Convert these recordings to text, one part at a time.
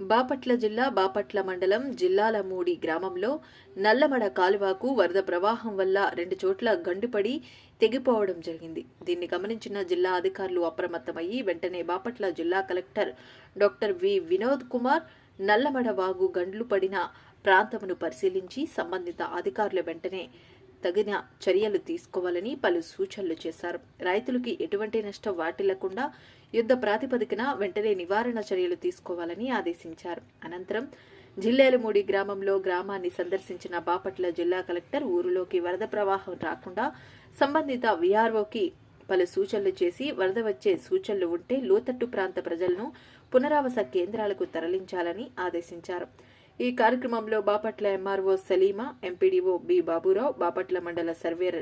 బాపట్ల జిల్లా బాపట్ల మండలం జిల్లాలమూడి గ్రామంలో నల్లమడ కాలువకు వరద ప్రవాహం వల్ల రెండు చోట్ల గండిపడి తెగిపోవడం జరిగింది. దీన్ని గమనించిన జిల్లా అధికారులు అప్రమత్తమయ్యి వెంటనే బాపట్ల జిల్లా collector doctor V Vinod Kumar Nallamada వాగు గండ్లు పడిన ప్రాంతమును పరిశీలించి సంబంధిత అధికారుల వెంటనే తగిన చర్యలు తీసుకోవాలని పలు సూచనలు చేశారు. రైతులకి ఎటువంటి నష్టం వాటిల్లకుండా యుద్ధ ప్రాతిపదికన వెంటనే నివారణ చర్యలు తీసుకోవాలని ఆదేశించారు. అనంతరం జిల్లేలమూడి గ్రామంలో గ్రామాన్ని సందర్శించిన బాపట్ల జిల్లా కలెక్టర్ ఊరిలోకి వరద ప్రవాహం రాకుండా సంబంధిత విఆర్ఓకి పలు సూచనలు చేసి వరద వచ్చే సూచనలు ఉంటే లోతట్టు ప్రాంత ప్రజలను పునరావాస కేంద్రాలకు తరలించాలని ఆదేశించారు. ఈ కార్యక్రమంలో Bapatla MRO Salima MPDO B Baburao Bapatla మండల surveyor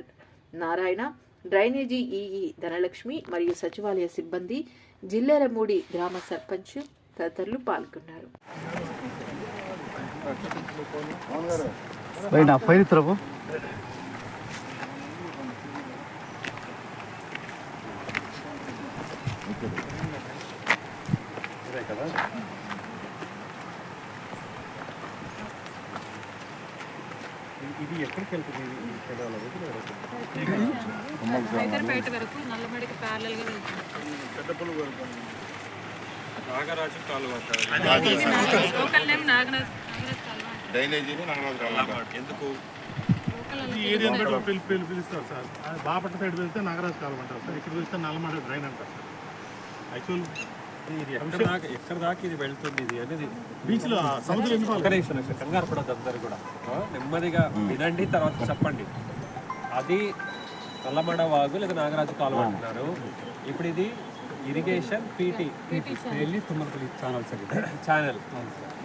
Narayana drainage EE Dhanalakshmi మరియు సచివాలయ సిబ్బంది జిల్లేలమూడి గ్రామ సర్పంచ్ తదితరులు పాల్గొన్నారు. పైన ఇది ఎక్కడికి వెళ్తుంది హైదరాబాద్ వరకు నల్లమడికి ప్యారలల్గా వెళ్తుంది. నాగరాజు కాలువ లోకల్ నేమ్ నాగరాజ్ నాగరాజ్ కాలువ. ఎందుకు? పిలు పిలుస్తారు సార్. బాపట్ల సైడ్ వెళ్తే నాగరాజు కాలం అంటారు సార్. ఇక్కడ వెళ్తే నల్లమడ డ్రైన్ అంటారు సార్. యాక్చువల్ ఇది ఎక్కడ దాకా ఎక్కడ దాకా ఇది వెళ్తుంది ఇది అనేది సముద్రం కంగారు పడద్దు అందరు కూడా. నెమ్మదిగా వినండి తర్వాత చెప్పండి. అది నల్లమడ వాగు లేదా నాగరాజు కాలువ అంటున్నారు ఇప్పుడు ఇది ఇరిగేషన్ పీటీ. వెళ్ళి తుమ్మలపల్లి ఛానల్ సార్ ఛానల్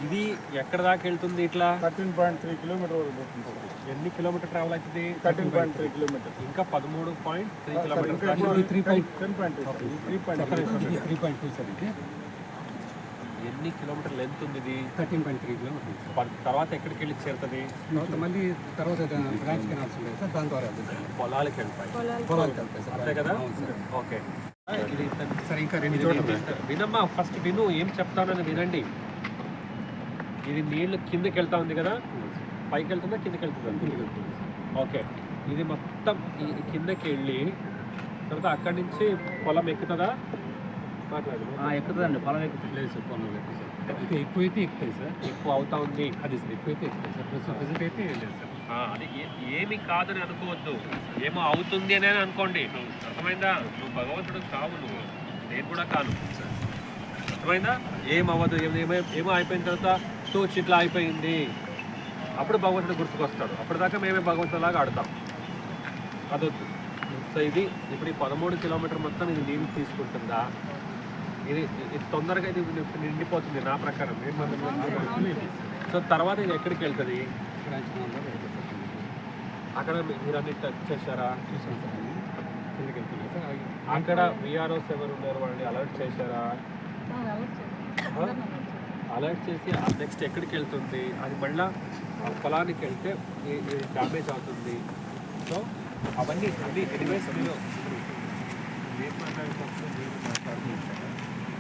ఇది ఎక్కడ దాకా వెళ్తుంది ఇట్లా? థర్టీన్ పాయింట్ త్రీ కిలోమీటర్ వరకు పోతుంది ఎన్ని కిలోమీటర్ ట్రావెల్ అవుతుంది? Thirteen point three kilometre. ఇంకా పదమూడు point three kilometre three point ten point three point three point two sir. ఇది. ఎన్ని కిలోమీటర్ లెంత్ ఉంది ఇది? థర్టీన్ పాయింట్ త్రీ కిలోమీటర్స్ ప- తర్వాత ఎక్కడికి వెళ్ళి చేరుతుంది? మళ్ళీ తర్వాత బ్రాంచ్ కెనాల్స్ ఉంటాయి సార్. దాని ద్వారా పొలాలకి వెళ్ళిపోయి. పొలాలకు. వెళ్తాయి సార్. అంతే కదా? ఓకే వినమ్మా ఫస్ట్ విను ఏం చెప్తానని వినండి. ఇది నీళ్ళు కిందకి వెళ్తా ఉంది కదా? పైకి వెళ్తుందా కిందకి వెళ్తుందా ఓకే. ఇది మొత్తం కిందకి వెళ్ళి తర్వాత అక్కడి నుంచి పొలం ఎక్కుతుందా? ఎక్కుతుందండి పొలం ఎక్కుతుంది. లేదు పొలం ఎక్కుతుంది సార్. ఇంకా ఎక్కువ అయితే ఎక్కుతాయి సార్. ఎక్కువ అవుతా ఉంది. అది సార్ ఎక్కువ అయితే ఎక్కుతాయి సార్. ప్రస్తుతం ప్రజెంట్ అయితే లేదు సార్. ఆ, అది ఏమి కాదని అనుకోవద్దు. ఏమో అవుతుంది అని అనుకోండి. అర్థమైందా? నువ్వు భగవంతుడు కావు నువ్వు. నేను కూడా కాను. అర్థమైందా? ఏం అవ్వదు ఏం- ఏమో ఏమో అయిపోయిన తర్వాత తోచి ఇట్లా అయిపోయింది. అప్పుడు భగవంతుడు గుర్తుకొస్తాడు. అప్పటిదాకా మేమే భగవంతులాగా ఆడతాం. అదొద్దు సో ఇది ఇప్పుడు ఈ పదమూడు కిలోమీటర్ మొత్తం ఇది నీళ్ళు తీసుకుంటుందా? ఇది ఇది తొందరగా ఇది నిండిపోతుంది నా ప్రకారం. సో తర్వాత ఇది ఎక్కడికి వెళ్తుంది? అక్కడ మీరు అన్ని టచ్ చేశారా? చూసాను సార్ కిందకి వెళ్తున్నాయి సార్. అక్కడ విఆర్ఓస్ ఎవరు ఉన్నారు వాళ్ళని అలర్ట్ చేశారా? అలర్ట్ చేసి నెక్స్ట్ ఎక్కడికి వెళ్తుంది? అది మళ్ళీ పొలానికి వెళ్తే డ్యామేజ్ అవుతుంది. సో అవన్నీ అన్ని ఎనివేస్ మీరు నేను మీరు మాట్లాడుతుంటాను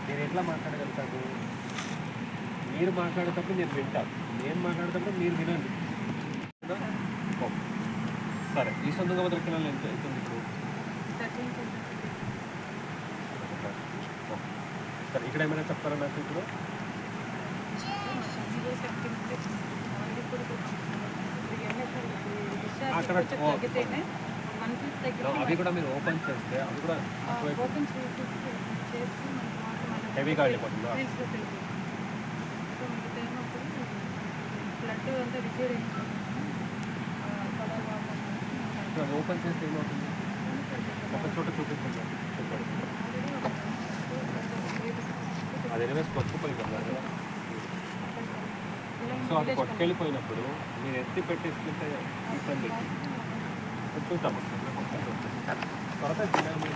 నేను ఎట్లా మాట్లాడగలుగుతాను? మీరు మాట్లాడేటప్పుడు నేను వింటాను. నేను మాట్లాడేటప్పుడు మీరు వినండి. సరే ఈ సొంతంగా వదిలికెళ్ళాలి ఎంత అవుతుంది ఇప్పుడు. సరే ఇక్కడ ఏమైనా చెప్తారా నాకు ఇప్పుడు? అక్కడ అవి కూడా మీరు ఓపెన్ చేస్తే అవి కూడా అటువైపు. ఓపెన్ చేసి హెవీగా వెళ్ళిపోతుందా? ఓపెన్ చేస్తే ఏమవుతుంది? ఒక చోట చెప్పండి అది ఎనివేస్ కొట్టుకుపోయింది కదా. సో అది కొట్టుకెళ్ళిపోయినప్పుడు మీరు ఎత్తి పెట్టేసుకుంటే ఇబ్బంది. చూద్దాం. మీద